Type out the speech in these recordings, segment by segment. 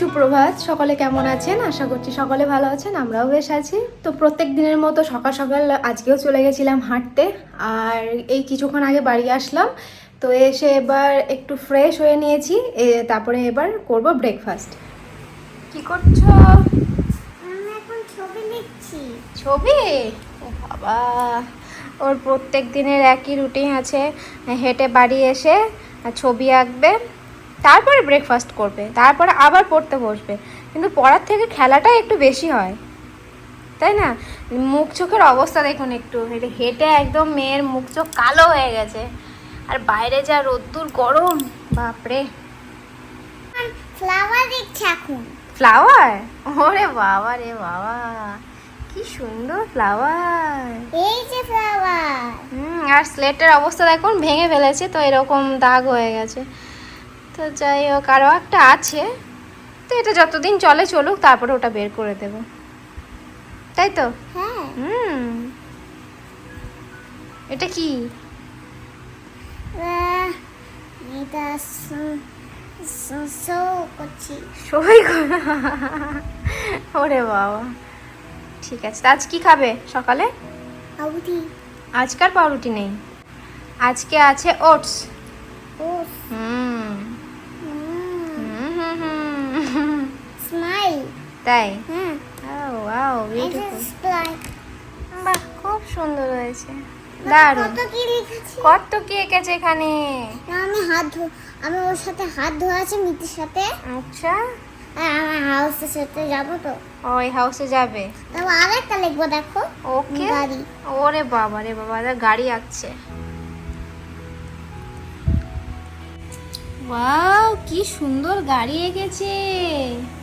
সুপ্রভাত সকলে কেমন আছেন? আশা করছি সকলে ভালো আছেন আমরাও বেশ আছি। তো প্রত্যেক দিনের মতো সকাল সকাল আজকেও চলে গেছিলাম হাঁটতে আর এই কিছুক্ষণ আগে বাড়ি আসলাম। তো এসে এবার একটু ফ্রেশ হয়ে নিয়েছি তারপরে এবার করব ব্রেকফাস্ট কি করছ? ছবি নিচ্ছি। ছবি? ও বাবা ওর প্রত্যেক দিনের একই রুটিন আছে। হেঁটে বাড়ি এসে ছবি আঁকবে তারপরে ব্রেকফাস্ট করবে তারপরে আবার পড়তে বসবে। কিন্তু পড়ার থেকে খেলাটাই একটু বেশি হয়। তাই না? মুখ চোখের অবস্থা দেখুন একটু। হেঁটে হেঁটে একদম মেয়ের মুখ চোখ কালো হয়ে গেছে। আর বাইরে যা রোদ্দুর গরম বাপরে। ফ্লাওয়ার দেখছি এখন। ফ্লাওয়ার ওরে বাবা রে বাবা। কি সুন্দর ফ্লাওয়ার এই যে ফ্লাওয়ার হুম আর স্লেটের অবস্থা দেখুন ভেঙে ফেলেছে তো এরকম দাগ হয়ে গেছে। তো যাই হোক আরও একটা আছে। তো এটা যতদিন চলে চলুক তারপরে ওটা বের করে দেব। তাই তো? হ্যাঁ। হুম। এটা কি? এটা সই করা ওরে বাবা। ঠিক আছে আজ কি খাবে সকালে? আউটি আজকার পাউরুটি নেই। আজকে আছে ওটস। হুম। তাই? হ্যাঁ ওয়াও যে বিউটিফুল বাহ খুব সুন্দর হয়েছে। দারুণ। কত কি লিখেছি? কত কি এঁকেছে এখানে? আমি হাত ধো আমি ওর সাথে হাত ধোয়া আছে মিতির সাথে। আচ্ছা। আমার হাউসের সাথে যাব তো। ওই হাউসে যাবে? তারপর আরেকটা লিখব দেখো। ওকে গাড়ি। ওরে বাবা রে বাবা গাড়ি আঁকছে। ওয়াও কি সুন্দর গাড়ি এঁকেছে।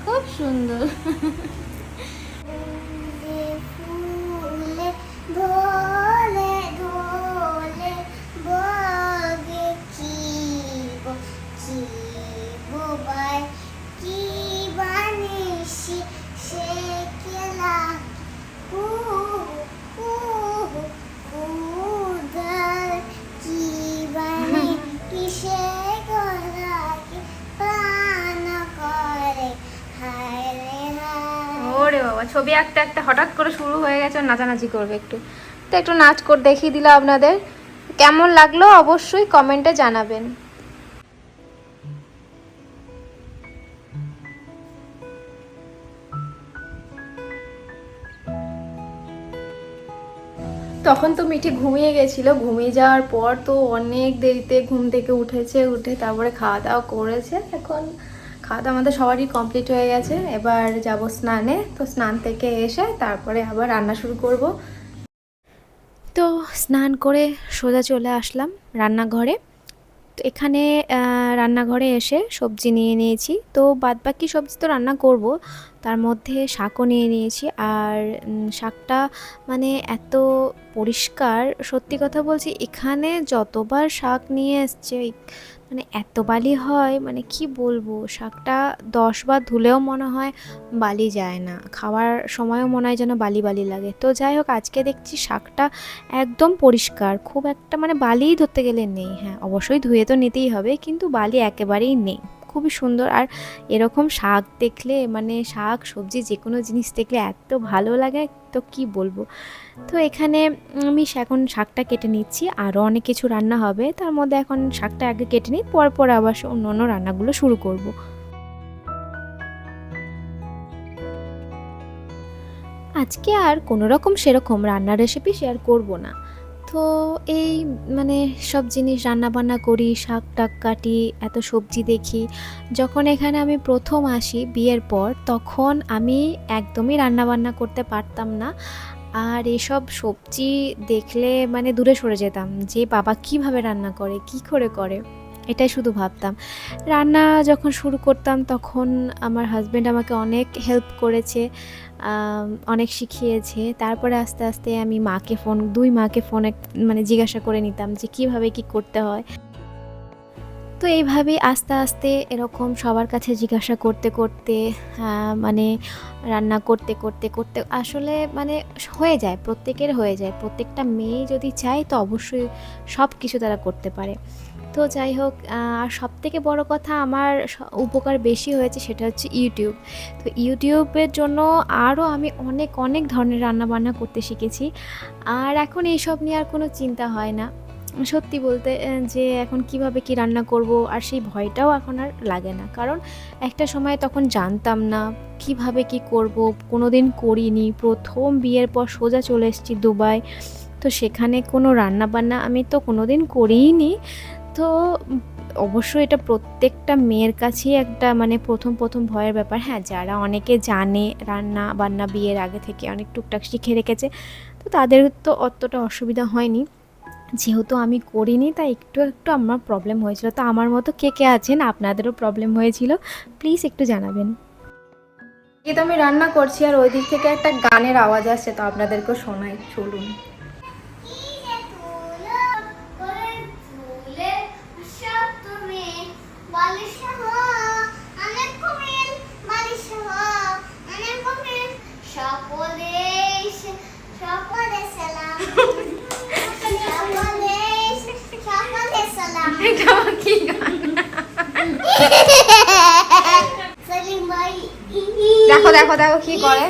খুব সুন্দর। ওরে বাবা, ছবি আঁকতে আঁকতে হঠাৎ করে শুরু হয়ে গেছে নাচানাচি করবে একটু। তো একটু নাচ করে, দেখিয়ে দিলাম আপনাদের। কেমন লাগল অবশ্যই কমেন্টে জানাবেন। তখন তো মিঠি ঘুমিয়ে গেছিল। ঘুমিয়ে যাওয়ার পর তো অনেক দেরিতে ঘুম থেকে উঠেছে, উঠে তারপরে খাওয়া দাওয়া করেছে। এখন খাওয়া দাওয়া আমাদের সবারই কমপ্লিট হয়ে গেছে। এবার যাব স্নানে। তো স্নান থেকে এসে তারপরে আবার রান্না শুরু করব। তো স্নান করে সোজা চলে আসলাম রান্নাঘরে। তো এখানে রান্নাঘরে এসে সবজি নিয়ে নিয়েছি। তো বাদ বাকি সবজি তো রান্না করব। তার মধ্যে শাকও নিয়ে নিয়েছি। আর শাকটা মানে এত পরিষ্কার, সত্যি কথা বলছি, এখানে যতবার শাক নিয়ে এসছে মানে এত বালি হয় মানে কি বলব, শাকটা দশবার ধুলেও মনে হয় বালি যায় না, খাওয়ার সময়ও মনে হয় যেন বালি বালি লাগে। তো যাই হোক, আজকে দেখছি শাকটা একদম পরিষ্কার, খুব একটা মানে বালিই ধরতে গেলে নেই হ্যাঁ অবশ্যই ধুয়ে তো নিতেই হবে, কিন্তু বালি একেবারেই নেই। খুবই সুন্দর। আর এরকম শাক দেখলে মানে শাক, সবজি যে কোনো জিনিস দেখলে এত ভালো লাগে, তো কি বলব? তো এখানে আমি এখন শাকটা কেটে নিচ্ছি। আরও অনেক কিছু রান্না হবে। তার মধ্যে এখন শাকটা আগে কেটে নিই পর পর আবার অন্য অন্য রান্নাগুলো শুরু করব। আজকে আর কোনো রকম সেরকম রান্নার রেসিপি শেয়ার করব না। তো এই মানে সব জিনিস রান্না বান্না করি, শাক টাক কাটি, এত সবজি দেখি। যখন এখানে আমি প্রথম আসি বিয়ের পর, তখন আমি একদমই রান্না বান্না করতে পারতাম না। আর এসব সবজি দেখলে মানে দূরে সরে যেতাম যে বাবা কীভাবে রান্না করে, কি করে করে, এটাই শুধু ভাবতাম। রান্না যখন শুরু করতাম তখন আমার হাজব্যান্ড আমাকে অনেক হেল্প করেছে। অনেক শিখিয়েছে। তারপরে আস্তে আস্তে আমি মাকে ফোন, দুই মাকে ফোনে মানে জিজ্ঞাসা করে নিতাম যে কীভাবে কি করতে হয়। তো এইভাবেই আস্তে আস্তে এরকম সবার কাছে জিজ্ঞাসা করতে করতে মানে রান্না করতে করতে করতে আসলে মানে হয়ে যায়, প্রত্যেকের হয়ে যায়। প্রত্যেকটা মেয়ে যদি চায় তো অবশ্যই সব কিছু তারা করতে পারে। তো যাই হোক আর সব থেকে বড় কথা আমার উপকার বেশি হয়েছে সেটা হচ্ছে ইউটিউব। তো ইউটিউবের জন্য আরও আমি অনেক অনেক ধরনের রান্না বান্না করতে শিখেছি। আর এখন এইসব নিয়ে আর কোনো চিন্তা হয় না। সত্যি বলতে যে এখন কীভাবে কি রান্না করব আর সেই ভয়টাও এখন আর লাগে না। কারণ একটা সময় তখন জানতাম না কীভাবে কি করব কোনো দিন করিনি। প্রথম বিয়ের পর সোজা চলে এসেছি দুবাই। তো সেখানে কোনো রান্না বান্না আমি তো কোনো দিন করিনি তো অবশ্যই এটা প্রত্যেকটা মেয়ের কাছেই একটা মানে প্রথম প্রথম ভয়ের ব্যাপার। হ্যাঁ যারা অনেকে জানে রান্না বান্না বিয়ের আগে থেকে অনেক টুকটাক শিখে রেখেছে, তো তাদের তো অতটা অসুবিধা হয়নি। যেহেতু আমি করিনি, তাই একটু একটু আমার প্রবলেম হয়েছিল। তো আমার মতো কে কে আছেন? আপনাদেরও প্রবলেম হয়েছিল। প্লিজ একটু জানাবেন। এই তো আমি রান্না করছি, আর ওই দিক থেকে একটা গানের আওয়াজ আসছে, তো আপনাদেরকেও শোনাই। চলুন। দেখো দেখো কি করে।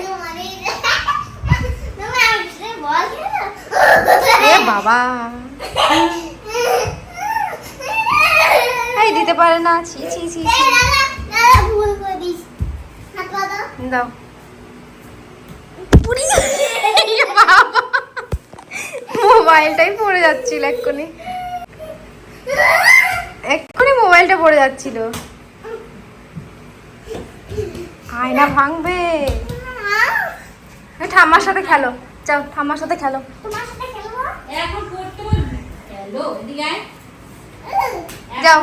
বাবা। এই দিতে পারে না। ছি ছি ছি দাও। মোবাইলটাই পড়ে যাচ্ছিল এক্ষুনি। এক্ষুনি মোবাইলটা পড়ে যাচ্ছিল। আয়না ভাঙবে। ঠাম্মার সাথে খেলো। যাও ঠাম্মার সাথে খেলো। তোমার সাথে খেলব এখন পড়তে বলবি? হ্যালো এদিকে আয়। যাও।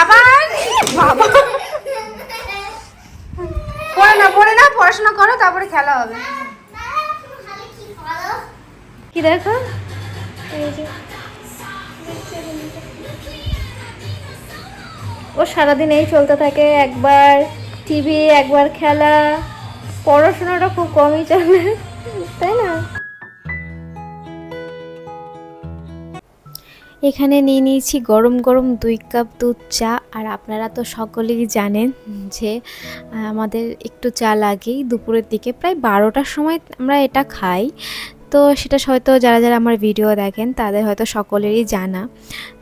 আবার? বাবা। পড়ে না পড়ে না পড়াশোনা করো তারপরে খেলা হবে। কি দেখো? এই যে। ও সারাদিন এই চলতে থাকে একবার টিভি, একবার খেলা, পড়াশোনাটা খুব কমই চলে, তাই না? এখানে নিয়ে নিয়েছি গরম গরম দুই কাপ দুধ, চা, আর আপনারা তো সকলেই জানেন যে আমাদের একটু চা লাগেই। দুপুরের দিকে প্রায় বারোটার সময় আমরা এটা খাই। তো সেটা হয়তো যারা যারা আমার ভিডিও দেখেন, তাদের হয়তো সকলেরই জানা।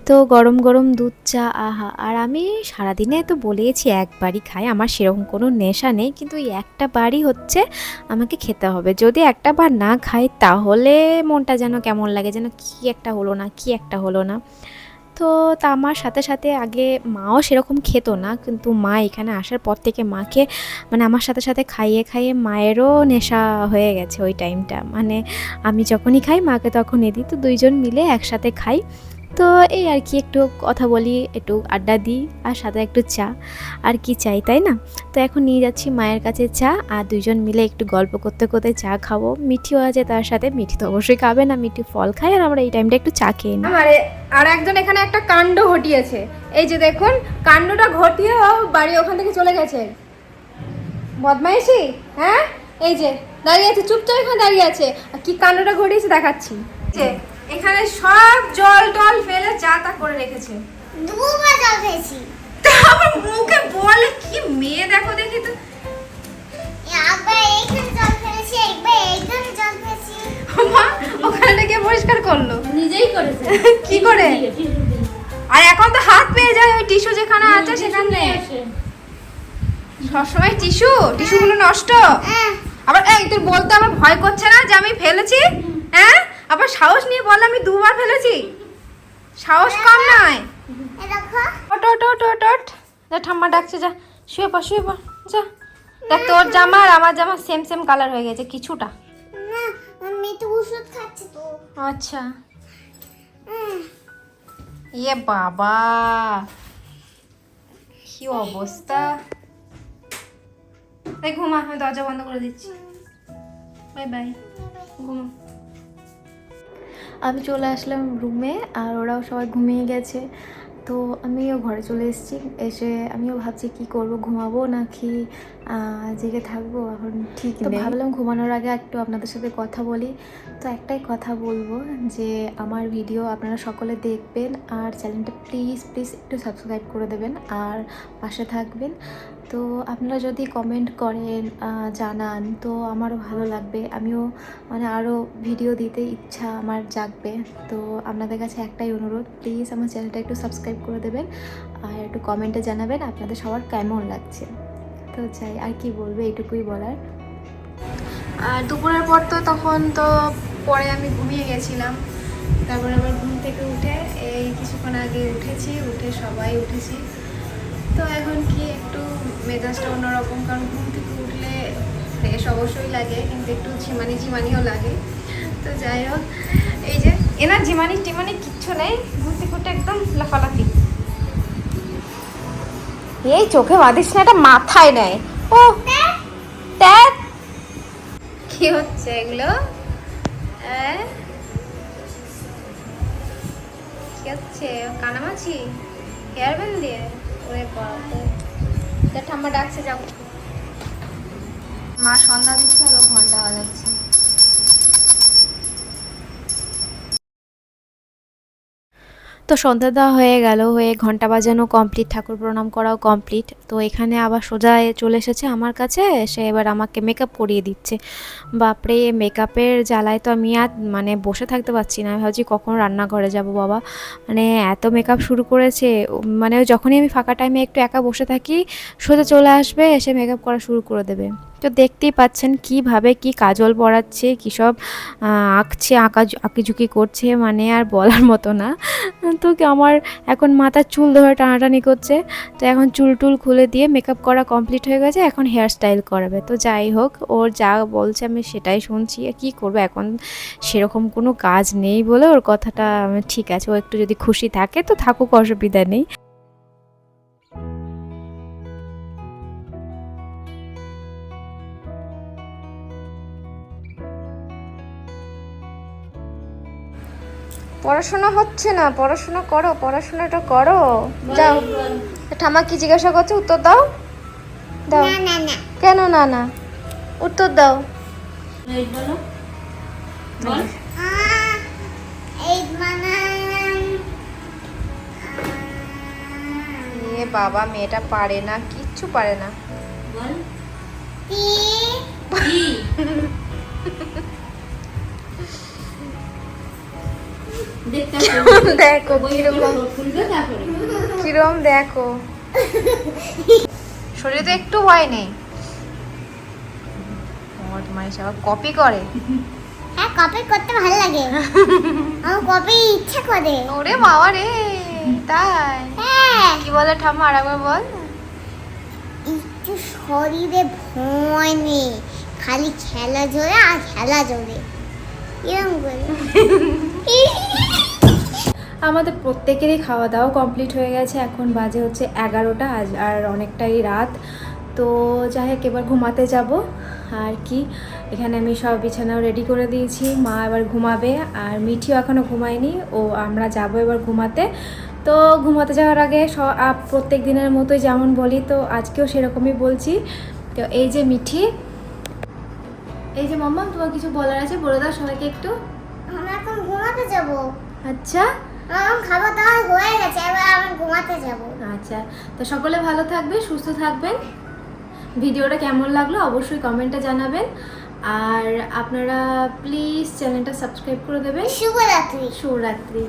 তো গরম গরম দুধ, চা, আহা, আর আমি সারাদিনে তো বলেইছি একবারই খাই, আমার সেরকম কোনো নেশা নেই, কিন্তু ওই একটা বারই হচ্ছে আমাকে খেতে হবে। যদি একটা বার না খাই, তাহলে মনটা যেন কেমন লাগে, যেন কি একটা হলো না, কি একটা হলো না। তো তা আমার সাথে সাথে আগে মাও সেরকম খেত না, কিন্তু মা এখানে আসার পর থেকে মাকে মানে আমার সাথে সাথে খাইয়ে খাইয়ে মায়েরও নেশা হয়ে গেছে ওই টাইমটা মানে আমি যখনই খাই, মাকে তখনই দিই তো দুইজন মিলে একসাথে খাই। তো এই আর কি একটু কথা বলি, একটু আড্ডা দিই আর সাথে একটু চা। আর কি চাই, তাই না? তো এখন নিয়ে যাচ্ছি মায়ের কাছে চা আর দুইজন মিলে একটু গল্প করতে করতে চা খাব। মিঠিও আছে তার সাথে, মিঠি তো অবশ্যই খাবে না, মিঠি ফল খায় আর আমরা এই টাইমটা একটু চা খেয়ে নিই। আমারে, আর একজন এখানে একটা কাণ্ড ঘটিয়েছে। এই যে দেখুন, কাণ্ডটা ঘটিয়ে বাড়ি ওখান থেকে চলে গেছে। বদমাইশি হ্যাঁ? এই যে, দাঁড়িয়ে আছে, চুপচাপ এখানে দাঁড়িয়ে আছে। আর কি কাণ্ডটা ঘটিয়েছে দেখাচ্ছি। যে এখানে সব জল টল ফেলে যা তা করে রেখেছে। দুবার জল খেয়েছি। তারপর মুখে বলে কি মেয়ে দেখো দেখি তো। একবার এইখানে জল ফেলেছি একবার এইখানে জল ফেলেছি মা ওখানে গিয়ে পরিষ্কার করল। নিজেই করেছে। কি করে? আর এখন তো হাত পেয়ে যায় ওই টিস্যু যেখানে আছে সেখানে। সবসময় টিস্যু টিস্যুগুলো নষ্ট। হ্যাঁ। আবার এই তোর বলতে আমার ভয় করছে না যে আমি ফেলেছি? হ্যাঁ? আবার সাহস নিয়ে বল আমি দুবার ফেলেছি। সাহস কম নয়। এ যা ঠাম্মা ডাকছে যা। শুয়ে পড় শুয়ে পড় যা। দেখ তোর জামা আর আমার জামা সেম সেম কালার হয়ে গেছে কিছুটা। না আমি তো ওষুধ খাচ্ছি তো। আচ্ছা। উম, ইয়ে বাবা। কি অবস্থা? এই ঘুমা আমি দরজা বন্ধ করে দিচ্ছি। Bye bye. ঘুমা। আমি চলে আসলাম রুমে আর ওরাও সবাই ঘুমিয়ে গেছে। তো আমিও ঘরে চলে এসেছি। এসে আমিও ভাবছি কি করব, ঘুমাবো নাকি জেগে থাকব এখন ঠিক তো ভাবলাম ঘুমানোর আগে একটু আপনাদের সাথে কথা বলি। তো একটাই কথা বলব যে আমার ভিডিও আপনারা সকলে দেখবেন আর চ্যানেলটা প্লিজ প্লিজ একটু সাবস্ক্রাইব করে দেবেন আর পাশে থাকবেন। তো আপনারা যদি কমেন্ট করেন জানান তো আমারও ভালো লাগবে। আমিও মানে আরও ভিডিও দিতে ইচ্ছা আমার জাগবে। তো আপনাদের কাছে একটাই অনুরোধ প্লিজ আমার চ্যানেলটা একটু সাবস্ক্রাইব করে দেবেন আর একটু কমেন্টে জানাবেন আপনাদের সবার কেমন লাগছে। তো চাই, আর কি বলবে এটুকুই বলার। আর দুপুরের পর তো তখন তো পরে আমি ঘুমিয়ে গেছিলাম। তারপরে আবার ঘুম থেকে উঠে এই কিছুক্ষণ আগে উঠেছি, উঠে সবাই উঠেছি। তো এখন কি একটু মেজাজটা অন্যরকম, কারণ ঘুম থেকে উঠলে ফ্রেশ অবশ্যই লাগে, কিন্তু একটু ঝিমানি ঝিমানিও লাগে। তো যাই হোক, এই যে এনার ঝিমানি টিমানি কিচ্ছু নেই, ঘুম থেকে উঠে একদম লাফালাফি এই চোখে বাঁধিস না এটা মাথায় নেয়। ও কি হচ্ছে এগুলো? কি হচ্ছে? কানামাছি হেয়ার ব্যান্ড দিয়ে? ওরে ঠাম্মা ডাকছে যাও। মা সন্ধ্যা দিচ্ছে আর ও ঘণ্টা বাজাচ্ছে। তো সন্ধ্যা দেওয়া হয়ে গেল, হয়ে ঘণ্টা বাজানো কমপ্লিট ঠাকুর প্রণাম করাও কমপ্লিট তো এখানে আবার সোজা চলে এসেছে আমার কাছে, সে এবার আমাকে মেকআপ করিয়ে দিচ্ছে। বাপরে মেকআপের জ্বালায় তো আমি আর মানে বসে থাকতে পারছি না। আমি ভাবছি কখন রান্নাঘরে যাব বাবা? মানে এত মেকআপ শুরু করেছে। মানে যখনই আমি ফাঁকা টাইমে একটু একা বসে থাকি, সোজা চলে আসবে, এসে মেকআপ করা শুরু করে দেবে। তো দেখতেই পাচ্ছেন কীভাবে কি কাজল পড়াচ্ছে, কী সব আঁকছে আঁকা আঁকিঝুঁকি করছে মানে আর বলার মতো না। তো আমার এখন মাথার চুল ধরে টানাটানি করছে। তো এখন চুল টুল খুলে দিয়ে মেকআপ করা কমপ্লিট হয়ে গেছে, এখন হেয়ার স্টাইল করাবে। তো যাই হোক, ওর যা বলছে আমি সেটাই শুনছি কী করব এখন? সেরকম কোনো কাজ নেই বলে ওর কথাটা ঠিক আছে, ও একটু যদি খুশি থাকে তো থাকুক, অসুবিধা নেই। পড়াশোনা হচ্ছে না পড়াশোনা করো পড়াশোনাটা করো। যাও। ঠামা কি জিজ্ঞাসা করছে? উত্তর দাও। দাও। না না না। কেন না না? উত্তর দাও। মানে এ বাবা মেয়েটা পারে না কিচ্ছু পারে না। বল। দেখো কীরকম কিরম দেখো শরীরে তো একটু ভয় নেই। তোমার সব কপি করে। হ্যাঁ কপি করতে ভালো লাগে। আমার কপি ইচ্ছে করে। ওরে বাবা রে তাই? হ্যাঁ। কি বলে ঠাম্মা আর বল। একটু শরীরে ভয় নেই। খালি খেলা জোরে আর খেলা জোরে। এরকম করে। আমাদের প্রত্যেকেরই খাওয়া দাওয়া কমপ্লিট হয়ে গেছে। এখন বাজে হচ্ছে এগারোটা আজ আর অনেকটাই রাত। তো যাই হোক এবার ঘুমাতে যাব। আর কি এখানে আমি সব বিছানাও রেডি করে দিয়েছি। মা এবার ঘুমাবে আর মিঠিও এখনও ঘুমায়নি। ও আমরা যাব এবার ঘুমাতে। তো ঘুমাতে যাওয়ার আগে স প্রত্যেক দিনের মতোই যেমন বলি তো আজকেও সেরকমই বলছি। তো এই যে মিঠি এই যে মাম্মা তোমার কিছু বলার আছে? বলে দাও সবাইকে একটু। আমরা এখন ঘুমাতে যাব। আচ্ছা। খাবার দাবার হয়ে গেছে এবার আমি ঘুমাতে যাব। আচ্ছা তো সকলে ভালো থাকবে সুস্থ থাকবেন। ভিডিওটা কেমন লাগল অবশ্যই কমেন্টে জানাবেন। আর আপনারা প্লিজ চ্যানেলটা সাবস্ক্রাইব করে দেবেন। শুভরাত্রি। শুভরাত্রি।